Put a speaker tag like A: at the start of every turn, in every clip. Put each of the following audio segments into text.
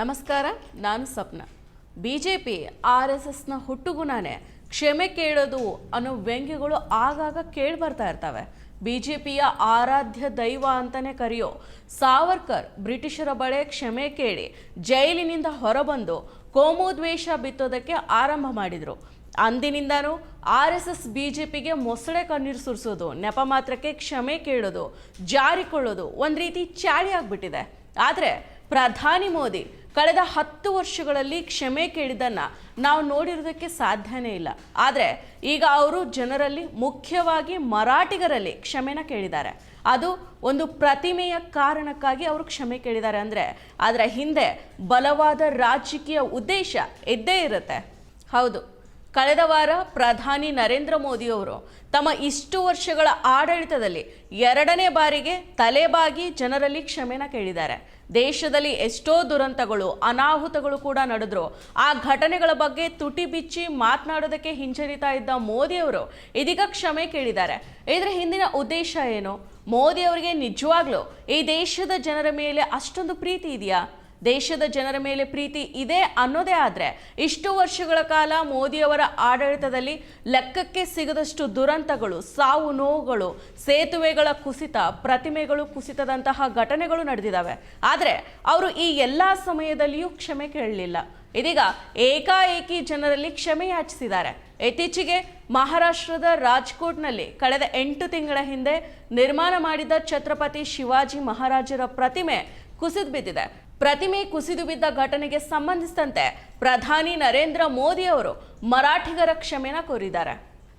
A: ನಮಸ್ಕಾರ, ನಾನು Sapna. B J P R S ಎಸ್ನ ಹುಟ್ಟುಗುಣನೇ ಕ್ಷಮೆ ಕೇಳೋದು ಅನ್ನೋ ವ್ಯಂಗ್ಯಗಳು ಆಗಾಗ ಕೇಳಿ ಬರ್ತಾ ಇರ್ತವೆ. ಬಿ ಜೆ ಪಿಯ ಆರಾಧ್ಯ ದೈವ ಅಂತಲೇ ಕರೆಯೋ ಸಾವರ್ಕರ್ ಬ್ರಿಟಿಷರ ಬಳೆ ಕ್ಷಮೆ ಕೇಳಿ ಜೈಲಿನಿಂದ ಹೊರಬಂದು ಕೋಮೋದ್ವೇಷ ಬಿತ್ತೋದಕ್ಕೆ ಆರಂಭ ಮಾಡಿದರು. ಅಂದಿನಿಂದನೂ R S S B J ಪಿಗೆ ಮೊಸಳೆ ಕಣ್ಣೀರು ಸುರಿಸೋದು, ನೆಪ ಮಾತ್ರಕ್ಕೆ ಕ್ಷಮೆ ಕೇಳೋದು, ಜಾರಿಕೊಳ್ಳೋದು ಒಂದು ರೀತಿ ಚಾಳಿ ಆಗಿಬಿಟ್ಟಿದೆ. ಆದರೆ ಪ್ರಧಾನಿ ಮೋದಿ ಕಳೆದ ಹತ್ತು ವರ್ಷಗಳಲ್ಲಿ ಕ್ಷಮೆ ಕೇಳಿದ್ದನ್ನು ನಾವು ನೋಡಿರೋದಕ್ಕೆ ಸಾಧ್ಯನೇ ಇಲ್ಲ. ಆದರೆ ಈಗ ಅವರು ಜನರಲ್ಲಿ ಮುಖ್ಯವಾಗಿ ಮರಾಠಿಗರಲ್ಲಿ ಕ್ಷಮೆನ ಕೇಳಿದ್ದಾರೆ. ಅದು ಒಂದು ಪ್ರತಿಮೆಯ ಕಾರಣಕ್ಕಾಗಿ ಅವರು ಕ್ಷಮೆ ಕೇಳಿದ್ದಾರೆ ಅಂದರೆ ಅದರ ಹಿಂದೆ ಬಲವಾದ ರಾಜಕೀಯ ಉದ್ದೇಶ ಇದ್ದೇ ಇರುತ್ತೆ. ಹೌದು. ಕಳೆದ ವಾರ ಪ್ರಧಾನಿ ನರೇಂದ್ರ ಮೋದಿಯವರು ತಮ್ಮ ಇಷ್ಟು ವರ್ಷಗಳ ಆಡಳಿತದಲ್ಲಿ ಎರಡನೇ ಬಾರಿಗೆ ತಲೆಬಾಗಿ ಜನರಲ್ಲಿ ಕ್ಷಮೆನ ಕೇಳಿದ್ದಾರೆ. ದೇಶದಲ್ಲಿ ಎಷ್ಟೋ ದುರಂತಗಳು, ಅನಾಹುತಗಳು ಕೂಡ ನಡೆದ್ರು. ಆ ಘಟನೆಗಳ ಬಗ್ಗೆ ತುಟಿ ಬಿಚ್ಚಿ ಮಾತನಾಡೋದಕ್ಕೆ ಹಿಂಜರಿತಾ ಇದ್ದ ಮೋದಿಯವರು ಇದೀಗ ಕ್ಷಮೆ ಕೇಳಿದ್ದಾರೆ. ಇದರ ಹಿಂದಿನ ಉದ್ದೇಶ ಏನು? ಮೋದಿ ಅವರಿಗೆ ನಿಜವಾಗ್ಲೂ ಈ ದೇಶದ ಜನರ ಮೇಲೆ ಅಷ್ಟೊಂದು ಪ್ರೀತಿ ಇದೆಯಾ? ದೇಶದ ಜನರ ಮೇಲೆ ಪ್ರೀತಿ ಇದೆ ಅನ್ನೋದೇ ಆದರೆ ಇಷ್ಟು ವರ್ಷಗಳ ಕಾಲ ಮೋದಿಯವರ ಆಡಳಿತದಲ್ಲಿ ಲೆಕ್ಕಕ್ಕೆ ಸಿಗದಷ್ಟು ದುರಂತಗಳು, ಸಾವು ನೋವುಗಳು, ಸೇತುವೆಗಳ ಕುಸಿತ, ಪ್ರತಿಮೆಗಳು ಕುಸಿತದಂತಹ ಘಟನೆಗಳು ನಡೆದಿದ್ದಾವೆ. ಆದರೆ ಅವರು ಈ ಎಲ್ಲ ಸಮಯದಲ್ಲಿಯೂ ಕ್ಷಮೆ ಕೇಳಲಿಲ್ಲ. ಇದೀಗ ಏಕಾಏಕಿ ಜನರಲ್ಲಿ ಕ್ಷಮೆ ಯಾಚಿಸಿದ್ದಾರೆ. ಇತ್ತೀಚೆಗೆ ಮಹಾರಾಷ್ಟ್ರದ ರಾಜ್ಕೋಟ್ನಲ್ಲಿ ಕಳೆದ ಎಂಟು ತಿಂಗಳ ಹಿಂದೆ ನಿರ್ಮಾಣ ಮಾಡಿದ ಛತ್ರಪತಿ ಶಿವಾಜಿ ಮಹಾರಾಜರ ಪ್ರತಿಮೆ ಕುಸಿದು ಬಿದ್ದಿದೆ. ಪ್ರತಿಮೆ ಕುಸಿದು ಬಿದ್ದ ಘಟನೆಗೆ ಸಂಬಂಧಿಸಿದಂತೆ ಪ್ರಧಾನಿ ನರೇಂದ್ರ ಮೋದಿ ಅವರು ಮರಾಠಿಗರ ಕ್ಷಮೆನ ಕೋರಿದ್ದಾರೆ.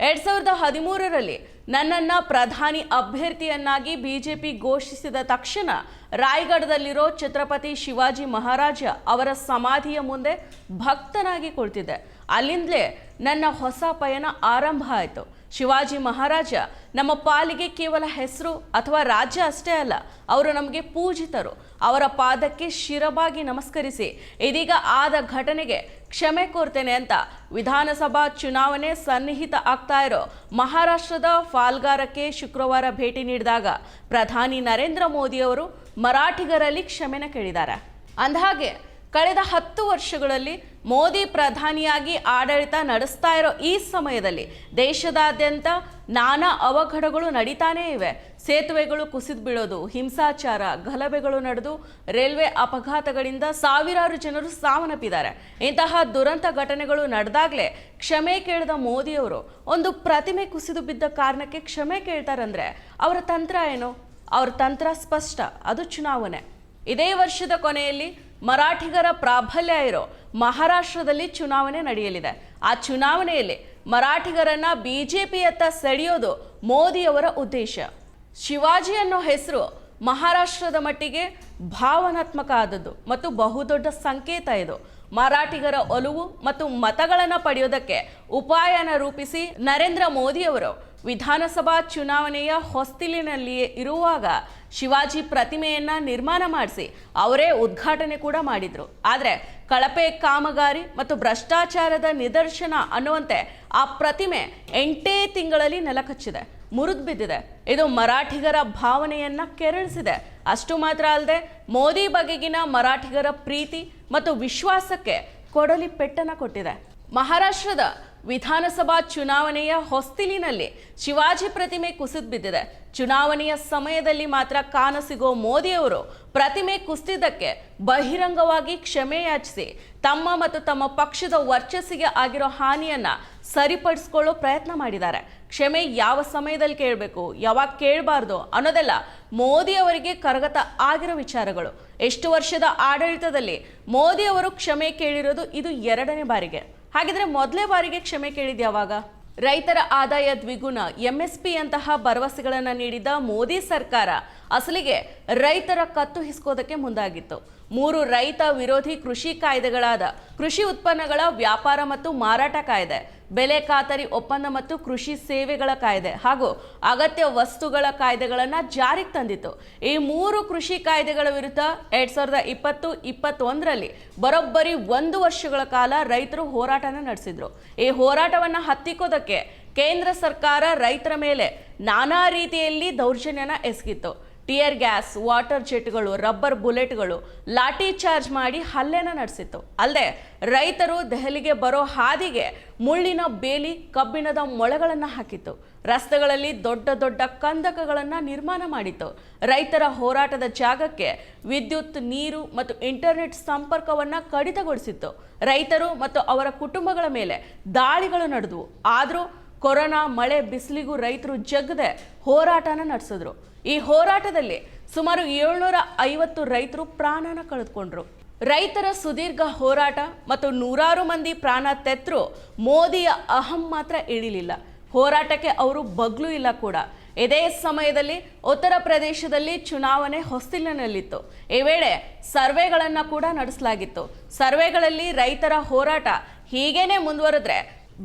A: ಎರಡ್ ಸಾವಿರದ ಹದಿಮೂರರಲ್ಲಿ ನನ್ನನ್ನ ಪ್ರಧಾನಿ ಅಭ್ಯರ್ಥಿಯನ್ನಾಗಿ ಬಿಜೆಪಿ ಘೋಷಿಸಿದ ತಕ್ಷಣ ರಾಯಗಢದಲ್ಲಿರೋ ಛತ್ರಪತಿ ಶಿವಾಜಿ ಮಹಾರಾಜ ಅವರ ಸಮಾಧಿಯ ಮುಂದೆ ಭಕ್ತನಾಗಿ ಕುಳಿತಿದ್ದೆ. ಅಲ್ಲಿಂದಲೇ ನನ್ನ ಹೊಸ ಪಯಣ ಆರಂಭ ಆಯಿತು. ಶಿವಾಜಿ ಮಹಾರಾಜ ನಮ್ಮ ಪಾಲಿಗೆ ಕೇವಲ ಹೆಸರು ಅಥವಾ ರಾಜ್ಯ ಅಷ್ಟೇ ಅಲ್ಲ, ಅವರು ನಮಗೆ ಪೂಜಿತರು. ಅವರ ಪಾದಕ್ಕೆ ಶಿರಬಾಗಿ ನಮಸ್ಕರಿಸಿ, ಇದೀಗ ಆದ ಘಟನೆಗೆ ಕ್ಷಮೆ ಕೋರ್ತೇನೆ ಅಂತ ವಿಧಾನಸಭಾ ಚುನಾವಣೆ ಸನ್ನಿಹಿತ ಆಗ್ತಾ ಇರೋ ಮಹಾರಾಷ್ಟ್ರದ ಫಾಲ್ಗಾರಕ್ಕೆ ಶುಕ್ರವಾರ ಭೇಟಿ ನೀಡಿದಾಗ ಪ್ರಧಾನಿ ನರೇಂದ್ರ ಮೋದಿಯವರು ಮರಾಠಿಗರಲ್ಲಿ ಕ್ಷಮೆನ ಕೇಳಿದ್ದಾರೆ. ಅಂದಹಾಗೆ ಕಳೆದ ಹತ್ತು ವರ್ಷಗಳಲ್ಲಿ ಮೋದಿ ಪ್ರಧಾನಿಯಾಗಿ ಆಡಳಿತ ನಡೆಸ್ತಾ ಇರೋ ಈ ಸಮಯದಲ್ಲಿ ದೇಶದಾದ್ಯಂತ ನಾನಾ ಅವಘಡಗಳು ನಡೀತಾನೇ ಇವೆ. ಸೇತುವೆಗಳು ಕುಸಿದು ಬೀಳೋದು, ಹಿಂಸಾಚಾರ, ಗಲಭೆಗಳು ನಡೆದು ರೈಲ್ವೆ ಅಪಘಾತಗಳಿಂದ ಸಾವಿರಾರು ಜನರು ಸಾವನ್ನಪ್ಪಿದ್ದಾರೆ. ಇಂತಹ ದುರಂತ ಘಟನೆಗಳು ನಡೆದಾಗಲೇ ಕ್ಷಮೆ ಕೇಳಿದ ಮೋದಿಯವರು, ಒಂದು ಪ್ರತಿಮೆ ಕುಸಿದು ಬಿದ್ದ ಕಾರಣಕ್ಕೆ ಕ್ಷಮೆ ಕೇಳ್ತಾರಂದ್ರೆ ಅವರ ತಂತ್ರ ಏನು? ಅವ್ರ ತಂತ್ರ ಸ್ಪಷ್ಟ, ಅದು ಚುನಾವಣೆ. ಇದೇ ವರ್ಷದ ಕೊನೆಯಲ್ಲಿ ಮರಾಠಿಗರ ಪ್ರಾಬಲ್ಯ ಇರೋ ಮಹಾರಾಷ್ಟ್ರದಲ್ಲಿ ಚುನಾವಣೆ ನಡೆಯಲಿದೆ. ಆ ಚುನಾವಣೆಯಲ್ಲಿ ಮರಾಠಿಗರನ್ನ ಬಿಜೆಪಿಯತ್ತ ಸೆಳೆಯೋದು ಮೋದಿಯವರ ಉದ್ದೇಶ. ಶಿವಾಜಿ ಅನ್ನೋ ಹೆಸರು ಮಹಾರಾಷ್ಟ್ರದ ಮಟ್ಟಿಗೆ ಭಾವನಾತ್ಮಕ ಆದದ್ದು ಮತ್ತು ಬಹುದೊಡ್ಡ ಸಂಕೇತ ಇದು. ಮರಾಠಿಗರ ಒಲವು ಮತ್ತು ಮತಗಳನ್ನು ಪಡೆಯೋದಕ್ಕೆ ಉಪಾಯನ ರೂಪಿಸಿ ನರೇಂದ್ರ ಮೋದಿಯವರು ವಿಧಾನಸಭಾ ಚುನಾವಣೆಯ ಹೊಸ್ತಿಲಿನಲ್ಲಿಯೇ ಇರುವಾಗ ಶಿವಾಜಿ ಪ್ರತಿಮೆಯನ್ನು ನಿರ್ಮಾಣ ಮಾಡಿಸಿ ಅವರೇ ಉದ್ಘಾಟನೆ ಕೂಡ ಮಾಡಿದ್ರು. ಆದರೆ ಕಳಪೆ ಕಾಮಗಾರಿ ಮತ್ತು ಭ್ರಷ್ಟಾಚಾರದ ನಿದರ್ಶನ ಅನ್ನುವಂತೆ ಆ ಪ್ರತಿಮೆ ಎಂಟೇ ತಿಂಗಳಲ್ಲಿ ನೆಲಕಚ್ಚಿದೆ. ಮುರಿದು ಬಿದ್ದಿದೆ. ಇದು ಮರಾಠಿಗರ ಭಾವನೆಯನ್ನ ಕೆರಳಿಸಿದೆ. ಅಷ್ಟು ಮಾತ್ರ ಅಲ್ಲದೆ ಮೋದಿ ಬಗೆಗಿನ ಮರಾಠಿಗರ ಪ್ರೀತಿ ಮತ್ತು ವಿಶ್ವಾಸಕ್ಕೆ ಕೊಡಲಿ ಪೆಟ್ಟನ ಕೊಟ್ಟಿದೆ. ಮಹಾರಾಷ್ಟ್ರದ ವಿಧಾನಸಭಾ ಚುನಾವಣೆಯ ಹೊಸ್ತಿಲಿನಲ್ಲಿ ಶಿವಾಜಿ ಪ್ರತಿಮೆ ಕುಸಿದು ಬಿದ್ದಿದೆ. ಚುನಾವಣೆಯ ಸಮಯದಲ್ಲಿ ಮಾತ್ರ ಕಾಣಸಿಗೋ ಮೋದಿಯವರು ಪ್ರತಿಮೆ ಕುಸಿದಿದ್ದಕ್ಕೆ ಬಹಿರಂಗವಾಗಿ ಕ್ಷಮೆ ಯಾಚಿಸಿ, ತಮ್ಮ ಮತ್ತು ತಮ್ಮ ಪಕ್ಷದ ವರ್ಚಸ್ಸಿಗೆ ಆಗಿರೋ ಹಾನಿಯನ್ನ ಸರಿಪಡಿಸ್ಕೊಳ್ಳೋ ಪ್ರಯತ್ನ ಮಾಡಿದ್ದಾರೆ. ಕ್ಷಮೆ ಯಾವ ಸಮಯದಲ್ಲಿ ಕೇಳಬೇಕು, ಯಾವಾಗ ಕೇಳಬಾರ್ದು ಅನ್ನೋದೆಲ್ಲ ಮೋದಿಯವರಿಗೆ ಕರಗತ ಆಗಿರೋ ವಿಚಾರಗಳು. ಎಷ್ಟು ವರ್ಷದ ಆಡಳಿತದಲ್ಲಿ ಮೋದಿಯವರು ಕ್ಷಮೆ ಕೇಳಿರೋದು ಇದು ಎರಡನೇ ಬಾರಿಗೆ. ಹಾಗಿದ್ರೆ ಮೊದಲೇ ಬಾರಿಗೆ ಕ್ಷಮೆ ಕೇಳಿದ್ ಯಾವಾಗ ರೈತರ ಆದಾಯ ದ್ವಿಗುಣ ಎಂಎಸ್ಪಿ ಅಂತಹ ಭರವಸೆಗಳನ್ನು ನೀಡಿದ ಮೋದಿ ಸರ್ಕಾರ ಅಸಲಿಗೆ ರೈತರ ಕತ್ತು ಹಿಸ್ಕೋದಕ್ಕೆ ಮುಂದಾಗಿತ್ತು. ಮೂರು ರೈತ ವಿರೋಧಿ ಕೃಷಿ ಕಾಯ್ದೆಗಳಾದ ಕೃಷಿ ಉತ್ಪನ್ನಗಳ ವ್ಯಾಪಾರ ಮತ್ತು ಮಾರಾಟ ಕಾಯ್ದೆ ಬೆಲೆ ಖಾತರಿ ಒಪ್ಪಂದ ಮತ್ತು ಕೃಷಿ ಸೇವೆಗಳ ಕಾಯ್ದೆ ಹಾಗೂ ಅಗತ್ಯ ವಸ್ತುಗಳ ಕಾಯ್ದೆಗಳನ್ನು ಜಾರಿಗೆ ತಂದಿತ್ತು. ಈ ಮೂರು ಕೃಷಿ ಕಾಯ್ದೆಗಳ ವಿರುದ್ಧ ಎರಡ್ ಸಾವಿರದ ಇಪ್ಪತ್ತು, ಇಪ್ಪತ್ತೊಂದರಲ್ಲಿ ಬರೋಬ್ಬರಿ ಒಂದು ವರ್ಷಗಳ ಕಾಲ ರೈತರು ಹೋರಾಟನ ನಡೆಸಿದ್ರು. ಈ ಹೋರಾಟವನ್ನು ಹತ್ತಿಕ್ಕೋದಕ್ಕೆ ಕೇಂದ್ರ ಸರ್ಕಾರ ರೈತರ ಮೇಲೆ ನಾನಾ ರೀತಿಯಲ್ಲಿ ದೌರ್ಜನ್ಯನ ಎಸಗಿತ್ತು. ಟಿಯರ್ ಗ್ಯಾಸ್, ವಾಟರ್ ಜೆಟ್ಗಳು ರಬ್ಬರ್ ಬುಲೆಟ್ಗಳು ಲಾಠಿ ಚಾರ್ಜ್ ಮಾಡಿ ಹಲ್ಲೆನ ನಡೆಸಿತ್ತು. ಅಲ್ಲದೆ ರೈತರು ದೆಹಲಿಗೆ ಬರೋ ಹಾದಿಗೆ ಮುಳ್ಳಿನ ಬೇಲಿ, ಕಬ್ಬಿಣದ ಮೊಳೆಗಳನ್ನು ಹಾಕಿತ್ತು. ರಸ್ತೆಗಳಲ್ಲಿ ದೊಡ್ಡ ದೊಡ್ಡ ಕಂದಕಗಳನ್ನು ನಿರ್ಮಾಣ ಮಾಡಿತ್ತು. ರೈತರ ಹೋರಾಟದ ಜಾಗಕ್ಕೆ ವಿದ್ಯುತ್, ನೀರು ಮತ್ತು ಇಂಟರ್ನೆಟ್ ಸಂಪರ್ಕವನ್ನು ಕಡಿತಗೊಳಿಸಿತ್ತು. ರೈತರು ಮತ್ತು ಅವರ ಕುಟುಂಬಗಳ ಮೇಲೆ ದಾಳಿಗಳು ನಡೆದವು. ಆದರೂ ಕೊರೋನಾ ಮಳೆ ಬಿಸಿಲಿಗೂ ರೈತರು ಜಗ್ಗದೆ ಹೋರಾಟನ ನಡೆಸಿದ್ರು. ಈ ಹೋರಾಟದಲ್ಲಿ ಸುಮಾರು ಏಳ್ನೂರ ಐವತ್ತು ರೈತರು ಪ್ರಾಣನ ಕಳೆದುಕೊಂಡ್ರು. ರೈತರ ಸುದೀರ್ಘ ಹೋರಾಟ ಮತ್ತು ನೂರಾರು ಮಂದಿ ಪ್ರಾಣ ತೆತ್ತರು ಮೋದಿಯ ಅಹಂ ಮಾತ್ರ ಇಳಿಲಿಲ್ಲ. ಹೋರಾಟಕ್ಕೆ ಅವರು ಬಗ್ಲೂ ಇಲ್ಲ ಕೂಡ. ಇದೇ ಸಮಯದಲ್ಲಿ ಉತ್ತರ ಪ್ರದೇಶದಲ್ಲಿ ಚುನಾವಣೆ ಹೊಸ್ತಿಲಿನಲ್ಲಿತ್ತು. ಈ ವೇಳೆ ಸರ್ವೆಗಳನ್ನು ಕೂಡ ನಡೆಸಲಾಗಿತ್ತು. ಸರ್ವೆಗಳಲ್ಲಿ ರೈತರ ಹೋರಾಟ ಹೀಗೇನೆ ಮುಂದುವರೆದ್ರೆ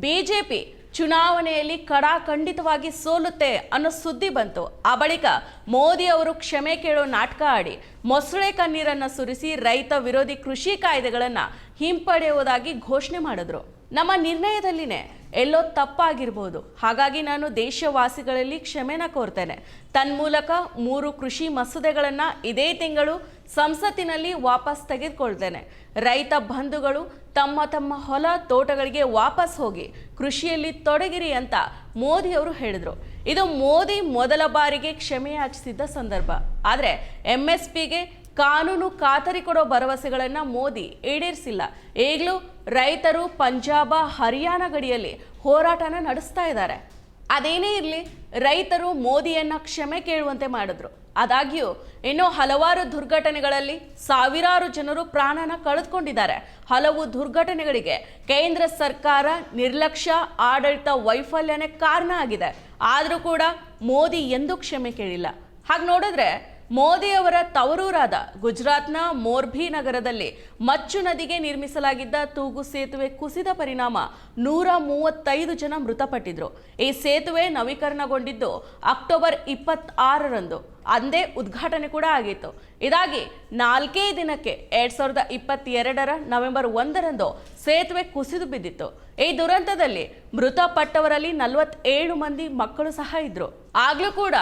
A: ಬಿಜೆಪಿ ಚುನಾವಣೆಯಲ್ಲಿ ಕಡಾಖಂಡಿತವಾಗಿ ಸೋಲುತ್ತೆ ಅನ್ನೋ ಸುದ್ದಿ ಬಂತು. ಆ ಬಳಿಕ ಮೋದಿ ಅವರು ಕ್ಷಮೆ ಕೇಳೋ ನಾಟಕ ಆಡಿ ಮೊಸಳೆ ಕಣ್ಣೀರನ್ನು ಸುರಿಸಿ ರೈತ ವಿರೋಧಿ ಕೃಷಿ ಕಾಯ್ದೆಗಳನ್ನು ಹಿಂಪಡೆಯುವುದಾಗಿ ಘೋಷಣೆ ಮಾಡಿದ್ರು. ನಮ್ಮ ನಿರ್ಣಯದಲ್ಲಿನೇ ಎಲ್ಲೋ ತಪ್ಪಾಗಿರ್ಬೋದು. ಹಾಗಾಗಿ ನಾನು ದೇಶವಾಸಿಗಳಲ್ಲಿ ಕ್ಷಮೆನ ಕೋರ್ತೇನೆ. ತನ್ಮೂಲಕ ಮೂರು ಕೃಷಿ ಮಸೂದೆಗಳನ್ನು ಇದೇ ತಿಂಗಳು ಸಂಸತ್ತಿನಲ್ಲಿ ವಾಪಸ್ ತೆಗೆದುಕೊಳ್ತೇನೆ. ರೈತ ಬಂಧುಗಳು ತಮ್ಮ ತಮ್ಮ ಹೊಲ ತೋಟಗಳಿಗೆ ವಾಪಸ್ ಹೋಗಿ ಕೃಷಿಯಲ್ಲಿ ತೊಡಗಿರಿ ಅಂತ ಮೋದಿ ಅವರು ಹೇಳಿದರು. ಇದು ಮೋದಿ ಮೊದಲ ಬಾರಿಗೆ ಕ್ಷಮೆ ಯಾಚಿಸಿದ್ದ ಸಂದರ್ಭ. ಆದರೆ ಎಂ ಎಸ್ ಪಿಗೆ ಕಾನೂನು ಖಾತರಿ ಕೊಡೋ ಭರವಸೆಗಳನ್ನು ಮೋದಿ ಈಡೇರಿಸಿಲ್ಲ. ಈಗಲೂ ರೈತರು ಪಂಜಾಬ, ಹರಿಯಾಣ ಗಡಿಯಲ್ಲಿ ಹೋರಾಟನ ನಡೆಸ್ತಾ ಇದ್ದಾರೆ. ಅದೇನೇ ಇರಲಿ, ರೈತರು ಮೋದಿಯನ್ನ ಕ್ಷಮೆ ಕೇಳುವಂತೆ ಮಾಡಿದ್ರು. ಆದಾಗ್ಯೂ, ಇನ್ನು ಹಲವಾರು ದುರ್ಘಟನೆಗಳಲ್ಲಿ ಸಾವಿರಾರು ಜನರು ಪ್ರಾಣನ ಕಳೆದುಕೊಂಡಿದ್ದಾರೆ. ಹಲವು ದುರ್ಘಟನೆಗಳಿಗೆ ಕೇಂದ್ರ ಸರ್ಕಾರ ನಿರ್ಲಕ್ಷ್ಯ, ಆಡಳಿತ ವೈಫಲ್ಯನೇ ಕಾರಣ ಆಗಿದೆ. ಆದರೂ ಕೂಡ ಮೋದಿ ಎಂದೂ ಕ್ಷಮೆ ಕೇಳಿಲ್ಲ. ಹಾಗೆ ನೋಡಿದ್ರೆ ಮೋದಿಯವರ ತವರೂರಾದ ಗುಜರಾತ್ನ ಮೋರ್ಭಿ ನಗರದಲ್ಲಿ ಮಚ್ಚು ನದಿಗೆ ನಿರ್ಮಿಸಲಾಗಿದ್ದ ತೂಗು ಸೇತುವೆ ಕುಸಿದ ಪರಿಣಾಮ ನೂರ ಮೂವತ್ತೈದು ಜನ ಮೃತಪಟ್ಟಿದ್ರು. ಈ ಸೇತುವೆ ನವೀಕರಣಗೊಂಡಿದ್ದು ಅಕ್ಟೋಬರ್ ಇಪ್ಪತ್ತಾರರಂದು. ಅಂದೇ ಉದ್ಘಾಟನೆ ಕೂಡ ಆಗಿತ್ತು. ಇದಾಗಿ ನಾಲ್ಕೇ ದಿನಕ್ಕೆ ಎರಡ್ ಸಾವಿರದ ಇಪ್ಪತ್ತೆರಡರ ನವೆಂಬರ್ ಒಂದರಂದು ಸೇತುವೆ ಕುಸಿದು ಬಿದ್ದಿತ್ತು. ಈ ದುರಂತದಲ್ಲಿ ಮೃತಪಟ್ಟವರಲ್ಲಿ ನಲವತ್ತೇಳು ಮಂದಿ ಮಕ್ಕಳು ಸಹ ಇದ್ರು. ಆಗ್ಲೂ ಕೂಡ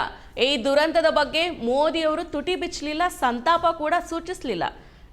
A: ಈ ದುರಂತದ ಬಗ್ಗೆ ಮೋದಿಯವರು ತುಟಿ ಬಿಚ್ಚಲಿಲ್ಲ, ಸಂತಾಪ ಕೂಡ ಸೂಚಿಸಲಿಲ್ಲ.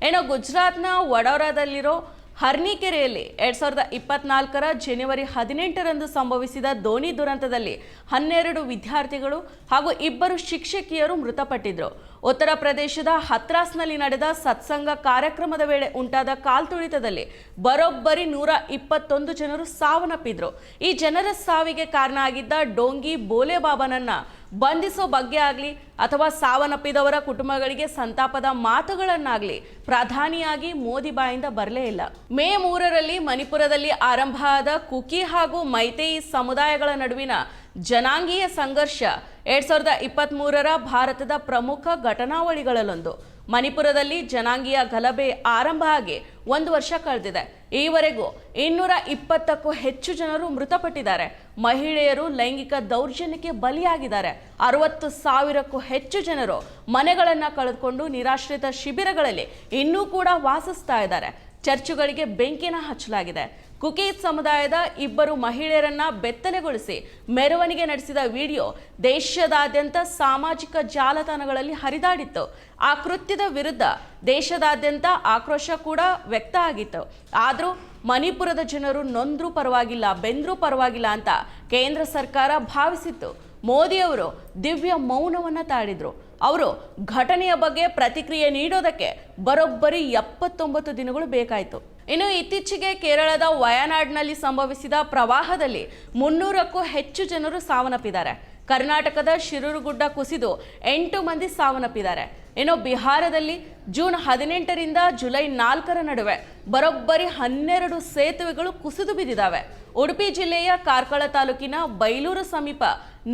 A: ಏನೋ ಗುಜರಾತ್ನ ವಡೋರಾದಲ್ಲಿರೋ ಹರ್ನಿಕೆರೆಯಲ್ಲಿ ಎರಡ್ ಸಾವಿರದ ಇಪ್ಪತ್ನಾಲ್ಕರ ಜನವರಿ ಹದಿನೆಂಟರಂದು ಸಂಭವಿಸಿದ ದೋಣಿ ದುರಂತದಲ್ಲಿ ಹನ್ನೆರಡು ವಿದ್ಯಾರ್ಥಿಗಳು ಹಾಗೂ ಇಬ್ಬರು ಶಿಕ್ಷಕಿಯರು ಮೃತಪಟ್ಟಿದ್ರು. ಉತ್ತರ ಪ್ರದೇಶದ ಹತ್ರಾಸ್ನಲ್ಲಿ ನಡೆದ ಸತ್ಸಂಗ ಕಾರ್ಯಕ್ರಮದ ವೇಳೆ ಉಂಟಾದ ಕಾಲ್ತುಳಿತದಲ್ಲಿ ಬರೋಬ್ಬರಿ ನೂರ ಇಪ್ಪತ್ತೊಂದು ಜನರು ಸಾವನ್ನಪ್ಪಿದ್ರು. ಈ ಜನರ ಸಾವಿಗೆ ಕಾರಣ ಆಗಿದ್ದ ಡೋಂಗಿ ಬೋಲೆ ಬಾಬನನ್ನ ಬಂಧಿಸೋ ಬಗ್ಗೆ ಆಗಲಿ ಅಥವಾ ಸಾವನ್ನಪ್ಪಿದವರ ಕುಟುಂಬಗಳಿಗೆ ಸಂತಾಪದ ಮಾತುಗಳನ್ನಾಗಲಿ ಪ್ರಧಾನಿಯಾಗಿ ಮೋದಿ ಬಾಯಿಂದ ಬರಲೇ ಇಲ್ಲ. ಮೇ ಮೂರರಲ್ಲಿ ಮಣಿಪುರದಲ್ಲಿ ಆರಂಭ ಆದ ಕುಕಿ ಹಾಗೂ ಮೈತೇಯಿ ಸಮುದಾಯಗಳ ನಡುವಿನ ಜನಾಂಗೀಯ ಸಂಘರ್ಷ. ಎರಡ್ ಸಾವಿರದ ಇಪ್ಪತ್ತ್ಮೂರರ ಭಾರತದ ಪ್ರಮುಖ ಘಟನಾವಳಿಗಳಲ್ಲೊಂದು. ಮಣಿಪುರದಲ್ಲಿ ಜನಾಂಗೀಯ ಗಲಭೆ ಆರಂಭ ಆಗಿ ಒಂದು ವರ್ಷ ಕಳೆದಿದೆ. ಈವರೆಗೂ ಇನ್ನೂರ ಇಪ್ಪತ್ತಕ್ಕೂ ಹೆಚ್ಚು ಜನರು ಮೃತಪಟ್ಟಿದ್ದಾರೆ. ಮಹಿಳೆಯರು ಲೈಂಗಿಕ ದೌರ್ಜನ್ಯಕ್ಕೆ ಬಲಿಯಾಗಿದ್ದಾರೆ. ಅರವತ್ತು ಸಾವಿರಕ್ಕೂ ಹೆಚ್ಚು ಜನರು ಮನೆಗಳನ್ನು ಕಳೆದುಕೊಂಡು ನಿರಾಶ್ರಿತ ಶಿಬಿರಗಳಲ್ಲಿ ಇನ್ನೂ ಕೂಡ ವಾಸಿಸ್ತಾ ಇದ್ದಾರೆ. ಚರ್ಚುಗಳಿಗೆ ಬೆಂಕಿನ ಹಚ್ಚಲಾಗಿದೆ. ಕುಕೀಸ್ ಸಮುದಾಯದ ಇಬ್ಬರು ಮಹಿಳೆಯರನ್ನ ಬೆತ್ತಲೆಗೊಳಿಸಿ ಮೆರವಣಿಗೆ ನಡೆಸಿದ ವಿಡಿಯೋ ದೇಶದಾದ್ಯಂತ ಸಾಮಾಜಿಕ ಜಾಲತಾಣಗಳಲ್ಲಿ ಹರಿದಾಡಿತ್ತು. ಆ ಕೃತ್ಯದ ವಿರುದ್ಧ ದೇಶದಾದ್ಯಂತ ಆಕ್ರೋಶ ಕೂಡ ವ್ಯಕ್ತ ಆಗಿತ್ತು. ಆದರೂ ಮಣಿಪುರದ ಜನರು ನೊಂದ್ರೂ ಪರವಾಗಿಲ್ಲ, ಬೆಂದರೂ ಪರವಾಗಿಲ್ಲ ಅಂತ ಕೇಂದ್ರ ಸರ್ಕಾರ ಭಾವಿಸಿತ್ತು. ಮೋದಿಯವರು ದಿವ್ಯ ಮೌನವನ್ನು ತಾಳಿದ್ರು. ಅವರು ಘಟನೆಯ ಬಗ್ಗೆ ಪ್ರತಿಕ್ರಿಯೆ ನೀಡೋದಕ್ಕೆ ಬರೋಬ್ಬರಿ ಎಪ್ಪತ್ತೊಂಬತ್ತು ದಿನಗಳು ಬೇಕಾಯಿತು. ಇನ್ನು ಇತ್ತೀಚೆಗೆ ಕೇರಳದ ವಯನಾಡ್ನಲ್ಲಿ ಸಂಭವಿಸಿದ ಪ್ರವಾಹದಲ್ಲಿ ಮುನ್ನೂರಕ್ಕೂ ಹೆಚ್ಚು ಜನರು ಸಾವನ್ನಪ್ಪಿದ್ದಾರೆ. ಕರ್ನಾಟಕದ ಶಿರೂರುಗುಡ್ಡ ಕುಸಿದು ಎಂಟು ಮಂದಿ ಸಾವನ್ನಪ್ಪಿದ್ದಾರೆ. ಇನ್ನು ಬಿಹಾರದಲ್ಲಿ ಜೂನ್ ಹದಿನೆಂಟರಿಂದ ಜುಲೈ ನಾಲ್ಕರ ನಡುವೆ ಬರೋಬ್ಬರಿ ಹನ್ನೆರಡು ಸೇತುವೆಗಳು ಕುಸಿದು ಬಿದ್ದಿದ್ದಾವೆ. ಉಡುಪಿ ಜಿಲ್ಲೆಯ ಕಾರ್ಕಳ ತಾಲೂಕಿನ ಬೈಲೂರು ಸಮೀಪ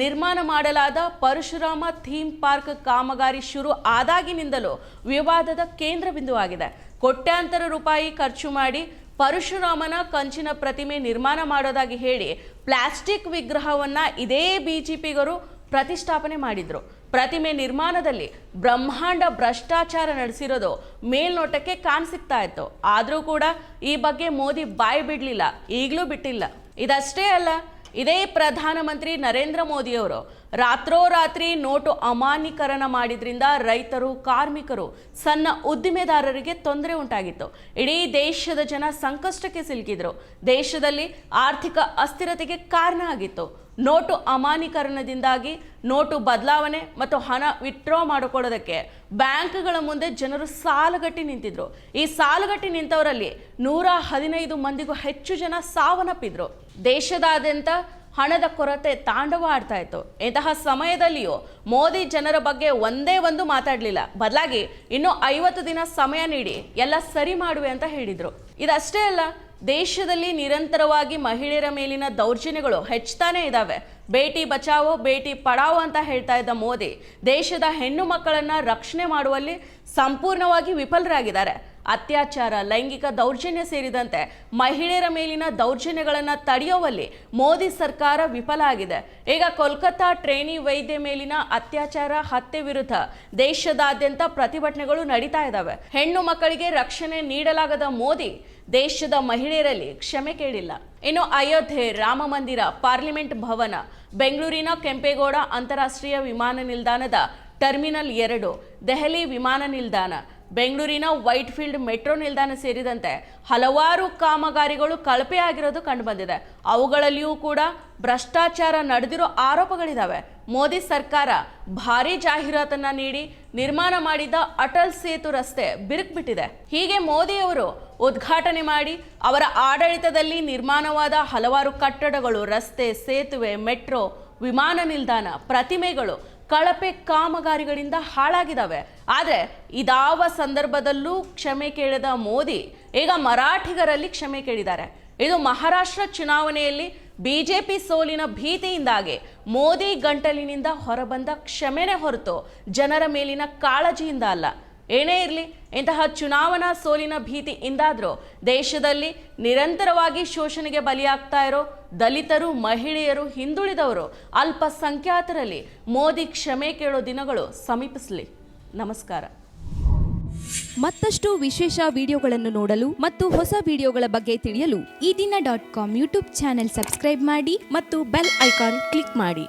A: ನಿರ್ಮಾಣ ಮಾಡಲಾದ ಪರಶುರಾಮ ಥೀಮ್ ಪಾರ್ಕ್ ಕಾಮಗಾರಿ ಶುರು ಆದಾಗಿನಿಂದಲೂ ವಿವಾದದ ಕೇಂದ್ರ ಬಿಂದುವಾಗಿದೆ. ಕೋಟ್ಯಾಂತರ ರೂಪಾಯಿ ಖರ್ಚು ಮಾಡಿ ಪರಶುರಾಮನ ಕಂಚಿನ ಪ್ರತಿಮೆ ನಿರ್ಮಾಣ ಮಾಡೋದಾಗಿ ಹೇಳಿ ಪ್ಲಾಸ್ಟಿಕ್ ವಿಗ್ರಹವನ್ನು ಇದೇ ಬಿಜೆಪಿಗರು ಪ್ರತಿಷ್ಠಾಪನೆ ಮಾಡಿದರು. ಪ್ರತಿಮೆ ನಿರ್ಮಾಣದಲ್ಲಿ ಬ್ರಹ್ಮಾಂಡ ಭ್ರಷ್ಟಾಚಾರ ನಡೆಸಿರೋದು ಮೇಲ್ನೋಟಕ್ಕೆ ಕಾಣಿಸಿಕ್ತಾ ಇತ್ತು. ಆದರೂ ಕೂಡ ಈ ಬಗ್ಗೆ ಮೋದಿ ಬಾಯಿ ಬಿಡಲಿಲ್ಲ, ಈಗಲೂ ಬಿಟ್ಟಿಲ್ಲ. ಇದಷ್ಟೇ ಅಲ್ಲ ಇದೇ ಪ್ರಧಾನಮಂತ್ರಿ ನರೇಂದ್ರ ಮೋದಿಯವರು ರಾತ್ರೋರಾತ್ರಿ ನೋಟು ಅಮಾನ್ಯೀಕರಣ ಮಾಡಿದ್ರಿಂದ ರೈತರು, ಕಾರ್ಮಿಕರು ಸಣ್ಣ ಉದ್ದಿಮೆದಾರರಿಗೆ ತೊಂದರೆ ಉಂಟಾಗಿತ್ತು. ಇಡೀ ದೇಶದ ಜನ ಸಂಕಷ್ಟಕ್ಕೆ ಸಿಲುಕಿದ್ರು. ದೇಶದಲ್ಲಿ ಆರ್ಥಿಕ ಅಸ್ಥಿರತೆಗೆ ಕಾರಣ ಆಗಿತ್ತು. ನೋಟು ಅಮಾನೀಕರಣದಿಂದಾಗಿ ನೋಟು ಬದಲಾವಣೆ ಮತ್ತು ಹಣ ವಿತ್ಡ್ರಾ ಮಾಡಿಕೊಳ್ಳೋದಕ್ಕೆ ಬ್ಯಾಂಕ್ಗಳ ಮುಂದೆ ಜನರು ಸಾಲಗಟ್ಟಿ ನಿಂತಿದ್ರು. ಈ ಸಾಲಗಟ್ಟಿ ನಿಂತವರಲ್ಲಿ ನೂರ ಹದಿನೈದು ಮಂದಿಗೂ ಹೆಚ್ಚು ಜನ ಸಾವನ್ನಪ್ಪಿದ್ರು. ದೇಶದಾದ್ಯಂತ ಹಣದ ಕೊರತೆ ತಾಂಡವ ಆಡ್ತಾ ಇತ್ತು. ಇಂತಹ ಸಮಯದಲ್ಲಿಯೂ ಮೋದಿ ಜನರ ಬಗ್ಗೆ ಒಂದೇ ಒಂದು ಮಾತಾಡಲಿಲ್ಲ. ಬದಲಾಗಿ ಇನ್ನು ಐವತ್ತು ದಿನ ಸಮಯ ನೀಡಿ ಎಲ್ಲ ಸರಿ ಮಾಡುವೆ ಅಂತ ಹೇಳಿದರು. ಇದಷ್ಟೇ ಅಲ್ಲ ದೇಶದಲ್ಲಿ ನಿರಂತರವಾಗಿ ಮಹಿಳೆಯರ ಮೇಲಿನ ದೌರ್ಜನ್ಯಗಳು ಹೆಚ್ಚುತ್ತಾನೇ ಇದ್ದಾವೆ ಬೇಟಿ ಬಚಾವೋ, ಬೇಟಿ ಪಡಾವೋ ಅಂತ ಹೇಳ್ತಾ ಇದ್ದ ಮೋದಿ ದೇಶದ ಹೆಣ್ಣು ಮಕ್ಕಳನ್ನು ರಕ್ಷಣೆ ಮಾಡುವಲ್ಲಿ ಸಂಪೂರ್ಣವಾಗಿ ವಿಫಲರಾಗಿದ್ದಾರೆ. ಅತ್ಯಾಚಾರ, ಲೈಂಗಿಕ ದೌರ್ಜನ್ಯ ಸೇರಿದಂತೆ ಮಹಿಳೆಯರ ಮೇಲಿನ ದೌರ್ಜನ್ಯಗಳನ್ನು ತಡೆಯುವಲ್ಲಿ ಮೋದಿ ಸರ್ಕಾರ ವಿಫಲ ಆಗಿದೆ. ಈಗ ಕೋಲ್ಕತ್ತಾ ಟ್ರೇನಿ ವೈದ್ಯ ಮೇಲಿನ ಅತ್ಯಾಚಾರ, ಹತ್ಯೆ ವಿರುದ್ಧ ದೇಶದಾದ್ಯಂತ ಪ್ರತಿಭಟನೆಗಳು ನಡೀತಾ ಇದ್ದಾವೆ ಹೆಣ್ಣು ಮಕ್ಕಳಿಗೆ ರಕ್ಷಣೆ ನೀಡಲಾಗದ ಮೋದಿ ದೇಶದ ಮಹಿಳೆಯರಲ್ಲಿ ಕ್ಷಮೆ ಕೇಳಿಲ್ಲ. ಇನ್ನು ಅಯೋಧ್ಯೆ, ರಾಮ ಮಂದಿರ, ಪಾರ್ಲಿಮೆಂಟ್ ಭವನ, ಬೆಂಗಳೂರಿನ ಕೆಂಪೇಗೌಡ ಅಂತಾರಾಷ್ಟ್ರೀಯ ವಿಮಾನ ನಿಲ್ದಾಣದ ಟರ್ಮಿನಲ್ ಎರಡು, ದೆಹಲಿ ವಿಮಾನ ನಿಲ್ದಾಣ ಬೆಂಗಳೂರಿನ ವೈಟ್ ಫೀಲ್ಡ್ ಮೆಟ್ರೋ ನಿಲ್ದಾಣ ಸೇರಿದಂತೆ ಹಲವಾರು ಕಾಮಗಾರಿಗಳು ಕಳಪೆಯಾಗಿರೋದು ಕಂಡುಬಂದಿದೆ ಅವುಗಳಲ್ಲಿಯೂ ಕೂಡ ಭ್ರಷ್ಟಾಚಾರ ನಡೆದಿರೋ ಆರೋಪಗಳಿದ್ದಾವೆ ಮೋದಿ ಸರ್ಕಾರ ಭಾರಿ ಜಾಹೀರಾತನ್ನ ನೀಡಿ ನಿರ್ಮಾಣ ಮಾಡಿದ ಅಟಲ್ ಸೇತು ರಸ್ತೆ ಬಿರುಕ್ಬಿಟ್ಟಿದೆ. ಹೀಗೆ ಮೋದಿಯವರು ಉದ್ಘಾಟನೆ ಮಾಡಿ ಅವರ ಆಡಳಿತದಲ್ಲಿ ನಿರ್ಮಾಣವಾದ ಹಲವಾರು ಕಟ್ಟಡಗಳು, ರಸ್ತೆ, ಸೇತುವೆ, ಮೆಟ್ರೋ, ವಿಮಾನ ನಿಲ್ದಾಣ ಪ್ರತಿಮೆಗಳು ಕಳಪೆ ಕಾಮಗಾರಿಗಳಿಂದ ಹಾಳಾಗಿದ್ದಾವೆ. ಆದರೆ ಇದಾವ ಸಂದರ್ಭದಲ್ಲೂ ಕ್ಷಮೆ ಕೇಳಿದ ಮೋದಿ ಈಗ ಮರಾಠಿಗರಲ್ಲಿ ಕ್ಷಮೆ ಕೇಳಿದ್ದಾರೆ. ಇದು ಮಹಾರಾಷ್ಟ್ರ ಚುನಾವಣೆಯಲ್ಲಿ ಬಿಜೆಪಿ ಸೋಲಿನ ಭೀತಿಯಿಂದಾಗಿ ಮೋದಿ ಗಂಟಲಿನಿಂದ ಹೊರಬಂದ ಕ್ಷಮೆನೇ ಹೊರತು ಜನರ ಮೇಲಿನ ಕಾಳಜಿಯಿಂದ ಅಲ್ಲ. ಏನೇ ಇರಲಿ, ಇಂತಹ ಚುನಾವಣಾ ಸೋಲಿನ ಭೀತಿಯಿಂದಾದರೂ ದೇಶದಲ್ಲಿ ನಿರಂತರವಾಗಿ ಶೋಷಣೆಗೆ ಬಲಿಯಾಗ್ತಾ ಇರೋ ದಲಿತರು, ಮಹಿಳೆಯರು ಹಿಂದುಳಿದವರು ಅಲ್ಪಸಂಖ್ಯಾತರಲ್ಲಿ ಮೋದಿ ಕ್ಷಮೆ ಕೇಳೋ ದಿನಗಳು ಸಮೀಪಿಸಲಿ. ನಮಸ್ಕಾರ.
B: ಮತ್ತಷ್ಟು ವಿಶೇಷ ವಿಡಿಯೋಗಳನ್ನು ನೋಡಲು ಮತ್ತು ಹೊಸ ವಿಡಿಯೋಗಳ ಬಗ್ಗೆ ತಿಳಿಯಲು
C: ಈ ದಿನ dot com YouTube channel subscribe ಮಾಡಿ
B: ಮತ್ತು ಬೆಲ್ ಐಕಾನ್ ಕ್ಲಿಕ್ ಮಾಡಿ.